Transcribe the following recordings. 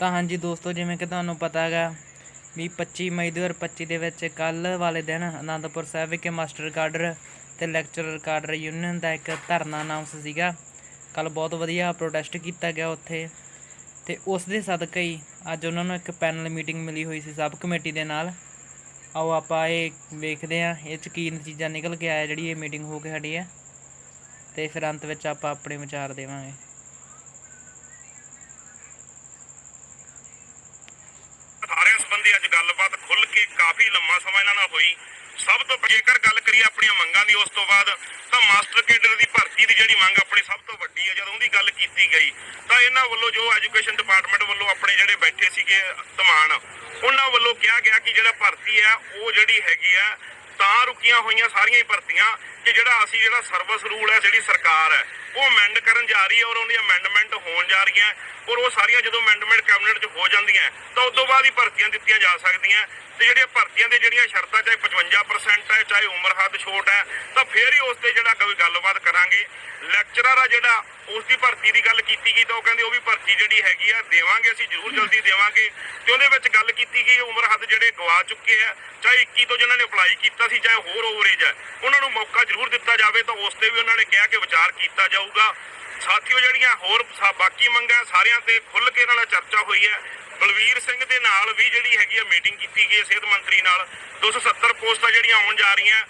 ਤਾਂ ਹਾਂਜੀ ਦੋਸਤੋ, ਜਿਵੇਂ ਕਿ ਤੁਹਾਨੂੰ ਪਤਾ ਹੈਗਾ ਵੀ 25 ਮਈ 2025 ਦੇ ਵਿੱਚ ਕੱਲ ਵਾਲੇ ਦਿਨ ਆਨੰਦਪੁਰ ਸਾਹਿਬ ਵਿਖੇ ਮਾਸਟਰ ਕਾਡਰ ਤੇ ਲੈਕਚਰਰ ਕਾਡਰ ਯੂਨੀਅਨ ਦਾ ਇੱਕ ਧਰਨਾ ਅਨਾਉਂਸ ਸੀਗਾ। ਕੱਲ ਬਹੁਤ ਵਧੀਆ ਪ੍ਰੋਟੈਸਟ ਕੀਤਾ ਗਿਆ ਉੱਥੇ ਤੇ ਉਸ ਦੇ ਸਦਕੇ ਹੀ ਅੱਜ ਉਹਨਾਂ ਨੂੰ ਇੱਕ ਪੈਨਲ ਮੀਟਿੰਗ ਮਿਲੀ ਹੋਈ ਸੀ ਸਬ ਕਮੇਟੀ ਦੇ ਨਾਲ। ਆਓ ਆਪਾਂ ਇਹ ਵੇਖਦੇ ਹਾਂ, ਇਹ ਚ ਕੀ ਚੀਜ਼ਾਂ ਨਿਕਲ ਕੇ ਆਇਆ ਜਿਹੜੀ ਇਹ ਮੀਟਿੰਗ ਹੋ ਕੇ ਹਟੀ ਹੈ ਤੇ ਫਿਰ ਅੰਤ ਵਿੱਚ ਆਪਾਂ ਆਪਣੇ ਵਿਚਾਰ ਦੇਵਾਂਗੇ ਸਾਰਿਆਂ ਸੰਬੰਧੀ ਅੱਜ ਗੱਲਬਾਤ ਖੁੱਲ ਕੇ ਲੰਮਾ ਸਮਾਂ ਇਹਨਾਂ ਨਾਲ ਹੋਈ। ਸਭ ਤੋਂ ਜੇਕਰ ਗੱਲ ਕਰੀਏ ਆਪਣੀਆਂ ਮੰਗਾਂ ਦੀ, ਉਸ ਤੋਂ ਬਾਅਦ ਤਾਂ ਮਾਸਟਰ ਕੇਡਰ ਦੀ ਭਰਤੀ ਦੀ ਜਿਹੜੀ ਮੰਗ ਆਪਣੀ ਸਭ ਤੋਂ ਵੱਡੀ ਹੈ ਜਦੋਂ ਉਹਦੀ ਗੱਲ ਕੀਤੀ ਗਈ, ਤਾਂ ਇਹਨਾਂ ਵੱਲੋਂ ਜੋ ਐਜੂਕੇਸ਼ਨ ਡਿਪਾਰਟਮੈਂਟ ਵੱਲੋਂ ਆਪਣੇ ਜਿਹੜੇ ਬੈਠੇ ਸੀਗੇ ਧਮਾਨ ਉਹਨਾਂ ਵੱਲੋਂ ਕਿਹਾ ਗਿਆ ਕਿ ਜਿਹੜਾ ਭਰਤੀ ਹੈ ਉਹ ਜਿਹੜੀ ਹੈਗੀ ਆ, ਤਾਂ ਰੁਕੀਆਂ ਹੋਈਆਂ ਸਾਰੀਆਂ ਹੀ ਭਰਤੀਆਂ ਕਿ ਜਿਹੜਾ ਅਸੀਂ ਜਿਹੜਾ ਸਰਵਿਸ ਰੂਲ ਹੈ ਜਿਹੜੀ ਸਰਕਾਰ ਹੈ ਉਹ ਅਮੈਂਡ ਕਰਨ ਜਾ ਰਹੀ ਹੈ ਔਰ ਉਹਦੀਆਂ ਅਮੈਂਡਮੈਂਟ ਹੋਣ ਜਾ ਰਹੀਆਂ ਔਰ ਉਹ ਸਾਰੀਆਂ ਜਦੋਂ ਅਮੈਂਡਮੈਂਟ ਕੈਬਨਿਟ 'ਚ ਹੋ ਜਾਂਦੀਆਂ, ਤਾਂ ਉਸ ਤੋਂ ਬਾਅਦ ਹੀ ਭਰਤੀਆਂ ਦਿੱਤੀਆਂ ਜਾ ਸਕਦੀਆਂ। ਤੇ ਜਿਹੜੀਆਂ ਭਰਤੀਆਂ ਦੇ ਜਿਹੜੀਆਂ ਸ਼ਰਤਾਂ, ਚਾਹੇ 55% ਹੈ, ਚਾਹੇ ਉਮਰ ਹੱਦ ਛੋਟ ਹੈ, ਤਾਂ ਫੇਰ ਹੀ ਉਸ ਤੇ ਜਿਹੜਾ ਕੋਈ ਗੱਲਬਾਤ ਕਰਾਂਗੇ। ਲੈਕਚਰਰ ਆ ਜਿਹੜਾ ਉਸ ਦੀ ਭਰਤੀ ਦੀ ਗੱਲ ਕੀਤੀ ਗਈ ਤਾਂ ਉਹ ਕਹਿੰਦੇ ਉਹ ਵੀ ਭਰਤੀ ਜਿਹੜੀ ਹੈਗੀ ਆ, ਦੇਵਾਂਗੇ ਅਸੀਂ, ਜ਼ਰੂਰ ਜਲਦੀ ਦੇਵਾਂਗੇ। ਤੇ ਉਹਦੇ ਵਿੱਚ ਗੱਲ ਕੀਤੀ ਗਈ, ਉਮਰ ਹੱਦ ਜਿਹੜੇ ਗਵਾ ਚੁੱਕੇ ਆ, ਚਾਹੇ 21 ਤੋਂ ਜਿਨ੍ਹਾਂ ਨੇ ਅਪਲਾਈ ਕੀਤਾ ਸੀ, ਚਾਹੇ ਹੋਰ ਓਵਰੇਜ ਹੈ ਉਹਨਾਂ ਨੂੰ ਮੌਕਾ ਜ਼ਰੂਰ ਦਿੱਤਾ ਜਾਵੇ ਤਾਂ ਉਸ ਤੇ ਵੀ ਉਹਨਾਂ ਨੇ ਕਿਹਾ ਕਿ ਵਿਚਾਰ ਕੀਤਾ ਜਾਊਗਾ। ਸਾਥੀਓ ਜਿਹੜੀਆਂ ਹੋਰ ਬਾਕੀ ਮੰਗਾਂ ਸਾਰਿਆਂ ਤੇ ਖੁੱਲ ਕੇ ਇਹਨਾਂ ਨਾਲ ਚਰਚਾ ਹੋਈ ਹੈ। ਬਲਵੀਰ ਸਿੰਘ ਦੇ ਨਾਲ ਵੀ ਜਿਹੜੀ ਹੈਗੀ ਆ ਮੀਟਿੰਗ ਕੀਤੀ ਗਈ ਹੈ ਸਿਹਤ ਮੰਤਰੀ ਨਾਲ। 270 ਪੋਸਟਾਂ ਜਿਹੜੀਆਂ ਆਉਣ ਜਾ ਰਹੀਆਂ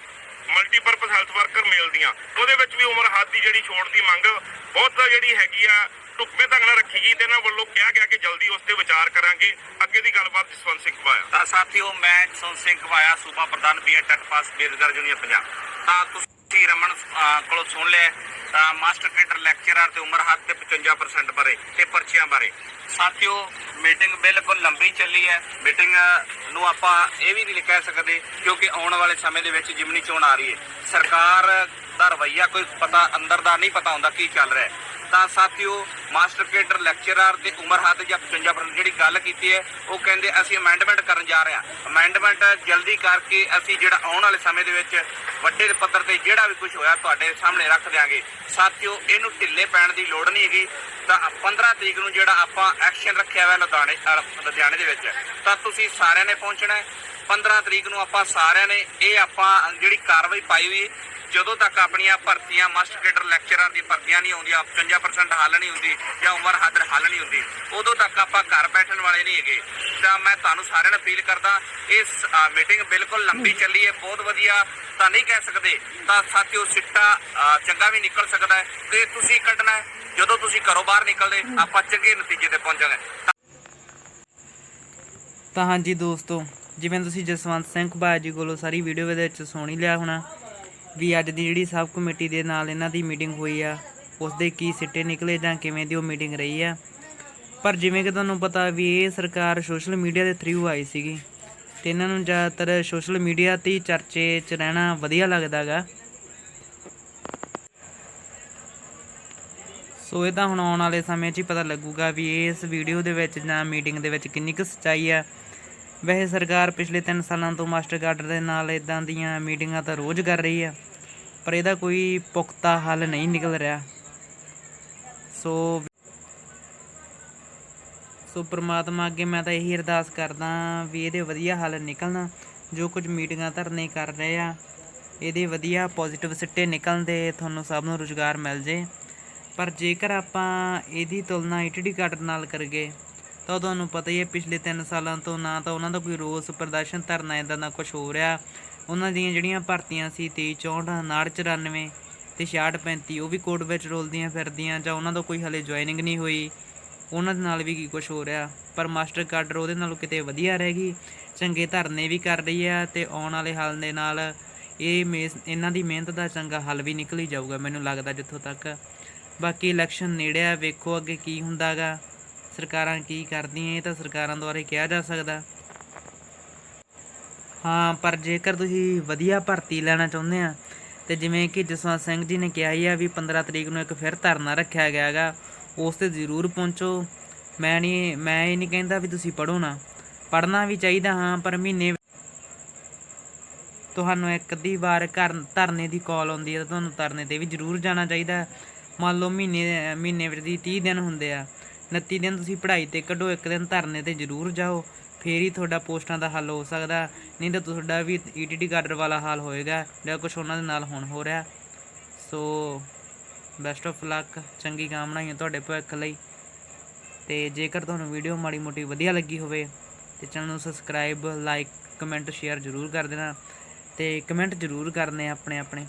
ਮਲਟੀਪਰਪਸ ਹੈਲਥ ਵਰਕਰ ਮੇਲ ਦੀਆਂ ਉਹਦੇ ਵਿੱਚ ਵੀ ਉਮਰ ਹੱਦ ਦੀ ਜਿਹੜੀ ਛੋੜ ਦੀ ਮੰਗ ਬਹੁਤ ਜਿਹੜੀ ਹੈਗੀ ਆ ਟੁਕਵੇਂ ਢੰਗ ਨਾਲ ਰੱਖੀ ਗਈ ਤੇ ਇਹਨਾਂ ਵੱਲੋਂ ਕਿਹਾ ਗਿਆ ਕਿ ਜਲਦੀ ਉਸ ਤੇ ਵਿਚਾਰ ਕਰਾਂਗੇ। ਅੱਗੇ ਦੀ ਗੱਲਬਾਤ ਜਸਵੰਤ ਸਿੰਘ ਪਾਇਆ ਤਾਂ ਸਾਥੀਓ, ਮੈਂ ਜਸਵੰਤ ਸਿੰਘ ਕਵਾਇਆ ਸੂਬਾ ਪ੍ਰਧਾਨ ਬੀਏ ਟੈਟ ਪਾਸ ਬੇਰੁਜ਼ਗਾਰ ਜੂਨੀਅਰ ਪੰਜਾਬ। ਤਾਂ ਤੁਸੀਂ ਰਮਨ ਕੋਲੋਂ ਸੁਣ ਲਿਆ। ਮਾਸਟਰ ਕੇਡਰ ਲੈਕਚਰਰ ਤੇ ਉਮਰ ਹੱਦ ਤੇ 55% ਬਾਰੇ ਤੇ ਪਰਚੀਆਂ ਬਾਰੇ। ਸਾਥੀਓ ਮੀਟਿੰਗ ਬਿਲਕੁਲ ਲੰਬੀ ਚੱਲੀ ਹੈ। ਮੀਟਿੰਗ ਨੂੰ ਆਪਾਂ ਇਹ ਵੀ ਨਹੀਂ ਕਹਿ ਸਕਦੇ ਕਿਉਂਕਿ ਆਉਣ ਵਾਲੇ ਸਮੇਂ ਦੇ ਵਿੱਚ ਜਿਮਨੀ ਚੋਣ ਆ ਰਹੀ ਹੈ। ਸਰਕਾਰ ਦਾ ਰਵੱਈਆ ਕੋਈ ਪਤਾ, ਅੰਦਰ ਦਾ ਨਹੀਂ ਪਤਾ ਹੁੰਦਾ ਕੀ ਚੱਲ ਰਿਹਾ ਹੈ। ਤਾਂ ਸਾਥੀਓ, ਮਾਸਟਰ ਕੇਡਰ ਲੈਕਚਰਰ ਤੇ ਉਮਰ ਹੱਦ ਜਾਂ 55% ਜਿਹੜੀ ਗੱਲ ਕੀਤੀ ਹੈ, ਉਹ ਕਹਿੰਦੇ ਅਸੀਂ ਅਮੈਂਡਮੈਂਟ ਕਰਨ ਜਾ ਰਹੇ ਹਾਂ। ਅਮੈਂਡਮੈਂਟ ਜਲਦੀ ਕਰਕੇ ਅਸੀਂ ਜਿਹੜਾ ਆਉਣ ਵਾਲੇ ਸਮੇਂ ਦੇ ਵਿੱਚ ਵੱਡੇ ਪੱਧਰ ਤੇ ਜਿਹੜਾ ਵੀ ਕੁਝ ਹੋਇਆ ਤੁਹਾਡੇ ਸਾਹਮਣੇ ਰੱਖ ਦਿਆਂਗੇ। ਸਾਥੀਓ, ਇਹਨੂੰ ਢਿੱਲੇ ਪੈਣ ਦੀ ਲੋੜ ਨਹੀਂ ਹੈਗੀ। ਤਾਂ 15 ਤਰੀਕ ਨੂੰ ਜਿਹੜਾ ਆਪਾਂ ਐਕਸ਼ਨ ਰੱਖਿਆ ਹੋਇਆ ਲੁਧਿਆਣੇ ਲੁਧਿਆਣੇ ਦੇ ਵਿੱਚ, ਤਾਂ ਤੁਸੀਂ ਸਾਰਿਆਂ ਨੇ ਪਹੁੰਚਣਾ ਹੈ। 15 ਤਰੀਕ ਨੂੰ ਆਪਾਂ ਸਾਰਿਆਂ ਨੇ ਇਹ ਆਪਾਂ ਜਿਹੜੀ ਕਾਰਵਾਈ ਪਾਈ ਹੋਈ ਜਦੋਂ ਤੱਕ ਆਪਣੀਆਂ ਭਰਤੀਆਂ ਮਾਸਟਰ ਕੇਡਰ ਲੈਕਚਰਾਂ ਦੀ ਭਰਤੀਆਂ ਨਹੀਂ ਆਉਂਦੀਆਂ 55% ਹੱਲ ਨਹੀਂ ਹੁੰਦੀ ਜਾਂ ਉਮਰ ਹੱਦ ਹੱਲ ਨਹੀਂ ਹੁੰਦੀ ਉਦੋਂ ਤੱਕ ਆਪਾਂ ਘਰ ਬੈਠਣ ਵਾਲੇ ਨਹੀਂ ਹੈਗੇ। ਤਾਂ ਮੈਂ ਤੁਹਾਨੂੰ ਸਾਰਿਆਂ ਨੂੰ ਅਪੀਲ ਕਰਦਾ ਇਸ ਮੀਟਿੰਗ ਬਿਲਕੁਲ ਲੰਬੀ ਚੱਲੀ ਹੈ ਬਹੁਤ ਵਧੀਆ ਤਾਂ ਨਹੀਂ ਕਹਿ ਸਕਦੇ ਤਾਂ ਸਾਥੀਓ ਸਿੱਟਾ ਚੰਗਾ ਵੀ ਨਿਕਲ ਸਕਦਾ ਹੈ। ਤੇ ਤੁਸੀਂ ਕੱਢਣਾ ਜਦੋਂ ਤੁਸੀਂ ਘਰੋਂ ਬਾਹਰ ਨਿਕਲਦੇ ਆਪਾਂ ਚੰਗੇ ਨਤੀਜੇ ਤੇ ਪਹੁੰਚਾਂਗੇ ਤਾਂ ਹਾਂਜੀ ਦੋਸਤੋ ਜਿਵੇਂ ਤੁਸੀਂ ਜਸਵੰਤ ਸਿੰਘ ਘਬਾਇਆ ਜੀ ਕੋਲੋਂ ਸਾਰੀ ਵੀਡੀਓ ਦੇ ਵਿੱਚ ਸੁਣ ਲਿਆ ਹੋਣਾ ਵੀ ਅੱਜ ਦੀ ਜਿਹੜੀ ਸਬ ਕਮੇਟੀ ਦੇ ਨਾਲ ਇਹਨਾਂ ਦੀ ਮੀਟਿੰਗ ਹੋਈ ਆ ਉਸ ਦੇ ਕੀ ਸਿੱਟੇ ਨਿਕਲੇ ਜਾਂ ਕਿਵੇਂ ਦੀ ਉਹ ਮੀਟਿੰਗ ਰਹੀ ਆ। ਪਰ ਜਿਵੇਂ ਕਿ ਤੁਹਾਨੂੰ ਪਤਾ ਵੀ ਇਹ ਸਰਕਾਰ ਸੋਸ਼ਲ ਮੀਡੀਆ ਦੇ ਥਰੂ ਆਈ ਸੀਗੀ, ਤੇ ਇਹਨਾਂ ਨੂੰ ਜ਼ਿਆਦਾਤਰ ਸੋਸ਼ਲ ਮੀਡੀਆ ਤੇ ਚਰਚੇ 'ਚ ਰਹਿਣਾ ਵਧੀਆ ਲੱਗਦਾਗਾ ਸੋ ਇਹ ਤਾਂ ਹੁਣ ਆਉਣ ਵਾਲੇ ਸਮੇਂ 'ਚ ਹੀ ਪਤਾ ਲੱਗੂਗਾ ਵੀ ਇਸ ਵੀਡੀਓ ਦੇ ਵਿੱਚ ਜਾਂ ਮੀਟਿੰਗ ਦੇ ਵਿੱਚ ਕਿੰਨੀ ਕੁ ਸੱਚਾਈ ਆ। ਵੈਸੇ ਸਰਕਾਰ ਪਿਛਲੇ 3 ਸਾਲਾਂ ਤੋਂ ਮਾਸਟਰ ਕਾਰਡ ਦੇ ਨਾਲ ਇਦਾਂ ਦੀਆਂ ਮੀਟਿੰਗਾਂ ਤਾਂ ਰੋਜ਼ ਕਰ ਰਹੀ ਆ, ਪਰ ਇਹਦਾ ਕੋਈ ਪੁਖਤਾ ਹੱਲ ਨਹੀਂ ਨਿਕਲ ਰਿਹਾ। ਸੋ ਸੋ ਪ੍ਰਮਾਤਮਾ ਅੱਗੇ ਮੈਂ ਤਾਂ ਇਹੀ ਅਰਦਾਸ ਕਰਦਾ ਵੀ ਇਹਦੇ ਵਧੀਆ ਹੱਲ ਨਿਕਲਣ, ਜੋ ਕੁਝ ਮੀਟਿੰਗਾਂ ਧਰਨੇ ਕਰ ਰਹੇ ਆ, ਇਹਦੇ ਵਧੀਆ ਪੋਜ਼ਿਟਿਵ ਸਿੱਟੇ ਨਿਕਲਣ ਦੇ ਤੁਹਾਨੂੰ ਸਭ ਨੂੰ ਰੁਜ਼ਗਾਰ ਮਿਲ ਜੇ। ਪਰ ਜੇਕਰ ਆਪਾਂ ਇਹਦੀ ਤੁਲਨਾ ਈਟੀਡੀ ਕਾਰਡ ਨਾਲ ਕਰੀਏ ਤਾਂ ਤੁਹਾਨੂੰ ਪਤਾ ਹੀ ਹੈ, ਪਿਛਲੇ 3 ਸਾਲਾਂ ਤੋਂ ਨਾ ਤਾਂ ਉਹਨਾਂ ਦਾ ਕੋਈ ਰੋਸ ਪ੍ਰਦਰਸ਼ਨ ਧਰਨਾ ਇਦਾਂ ਦਾ ਕੁਝ ਹੋ ਰਿਹਾ। ਉਹਨਾਂ ਦੀਆਂ ਜਿਹੜੀਆਂ ਭਰਤੀਆਂ ਸੀ 23 64 59 ਤੇ 66 35 ਉਹ ਵੀ ਕੋਰਟ ਵਿੱਚ ਰੋਲਦੀਆਂ ਫਿਰਦੀਆਂ ਜਾਂ ਉਹਨਾਂ ਦਾ ਕੋਈ ਹਲੇ ਜੁਆਇਨਿੰਗ ਨਹੀਂ ਹੋਈ। ਉਹਨਾਂ ਦੇ ਨਾਲ ਵੀ ਕੀ ਕੁਝ ਹੋ ਰਿਹਾ? ਪਰ ਮਾਸਟਰ ਕਾਡਰ ਉਹਦੇ ਨਾਲੋਂ ਕਿਤੇ ਵਧੀਆ ਰਹਿ ਗਈ। ਚੰਗੇ ਧਰਨੇ ਵੀ ਕਰ ਰਹੀ ਆ ਤੇ ਆਉਣ ਵਾਲੇ ਹੱਲ ਦੇ ਨਾਲ ਇਹ ਮੇਸ- ਇਹਨਾਂ ਦੀ ਮਿਹਨਤ ਦਾ ਚੰਗਾ ਹੱਲ ਵੀ ਨਿਕਲ ਹੀ ਜਾਊਗਾ, ਮੈਨੂੰ ਲੱਗਦਾ ਜਿੱਥੋਂ ਤੱਕ। ਬਾਕੀ ਇਲੈਕਸ਼ਨ ਨੇੜੇ ਆ ਵੇਖੋ ਅੱਗੇ ਕੀ ਹੁੰਦਾਗਾ। ਸਰਕਾਰਾਂ ਕੀ ਕਰਦੀਆਂ, ਇਹ ਤਾਂ ਸਰਕਾਰਾਂ ਦੁਆਰਾ ਕਿਹਾ ਜਾ ਸਕਦਾ। ਹਾਂ, ਪਰ ਜੇਕਰ ਤੁਸੀਂ ਵਧੀਆ ਭਰਤੀ ਲੈਣਾ ਚਾਹੁੰਦੇ ਆ, ਤੇ ਜਿਵੇਂ ਕਿ ਜਸਵੰਤ ਸਿੰਘ ਜੀ ਨੇ ਕਿਹਾ ਹੀ ਆ ਵੀ 15 ਤਰੀਕ ਨੂੰ ਇੱਕ ਫਿਰ ਧਰਨਾ ਰੱਖਿਆ ਗਿਆ ਹੈਗਾ, ਉਸ ਤੇ ਜ਼ਰੂਰ ਪਹੁੰਚੋ। ਮੈਂ ਨਹੀਂ, ਮੈਂ ਇਹ ਨਹੀਂ ਕਹਿੰਦਾ ਵੀ ਤੁਸੀਂ ਪੜੋ ਨਾ। ਪੜਨਾ ਵੀ ਚਾਹੀਦਾ ਹਾਂ, ਪਰ ਮਹੀਨੇ ਤੁਹਾਨੂੰ ਇੱਕ ਅੱਧੀ ਵਾਰ ਘਰ ਧਰਨੇ ਦੀ ਕਾਲ ਆਉਂਦੀ ਹੈ, ਤਾਂ ਤੁਹਾਨੂੰ ਧਰਨੇ ਤੇ ਵੀ ਜ਼ਰੂਰ ਜਾਣਾ ਚਾਹੀਦਾ। ਮੰਨ ਲਓ ਮਹੀਨੇ ਮਹੀਨੇ ਵਿੱਚ ਦੀ 30 ਦਿਨ ਹੁੰਦੇ ਆ। 29 ਦਿਨ ਤੁਸੀਂ ਪੜ੍ਹਾਈ ਤੇ ਕੱਢੋ, ਇੱਕ ਦਿਨ ਧਰਨੇ ਤੇ ਜ਼ਰੂਰ ਜਾਓ। ਫੇਰ ਹੀ ਤੁਹਾਡਾ ਪੋਸਟਾਂ ਦਾ ਹੱਲ ਹੋ ਸਕਦਾ। ਨਹੀਂ ਤਾਂ ਤੁਹਾਡਾ ਵੀ ਈਟੀਟੀ ਕਾਡਰ ਵਾਲਾ ਹਾਲ ਹੋਏਗਾ। ਜਿਹੜਾ ਕੁਝ ਉਹਨਾਂ ਦੇ ਨਾਲ ਹੁਣ ਹੋ ਰਿਹਾ। ਸੋ ਬੈਸਟ ਆਫ ਲੱਕ ਚੰਗੀ ਕਾਮਨਾਵਾਂ ਤੁਹਾਡੇ ਭਵਿੱਖ ਲਈ। ਤੇ ਜੇਕਰ ਤੁਹਾਨੂੰ ਵੀਡੀਓ ਮਾੜੀ ਮੋਟੀ ਵਧੀਆ ਲੱਗੀ ਹੋਵੇ, ਤੇ ਚੈਨਲ ਨੂੰ ਸਬਸਕ੍ਰਾਈਬ ਲਾਈਕ ਕਮੈਂਟ ਸ਼ੇਅਰ ਜ਼ਰੂਰ ਕਰ ਦੇਣਾ। ਤੇ ਕਮੈਂਟ ਜ਼ਰੂਰ ਕਰਨੇ ਆਪਣੇ ਆਪਣੇ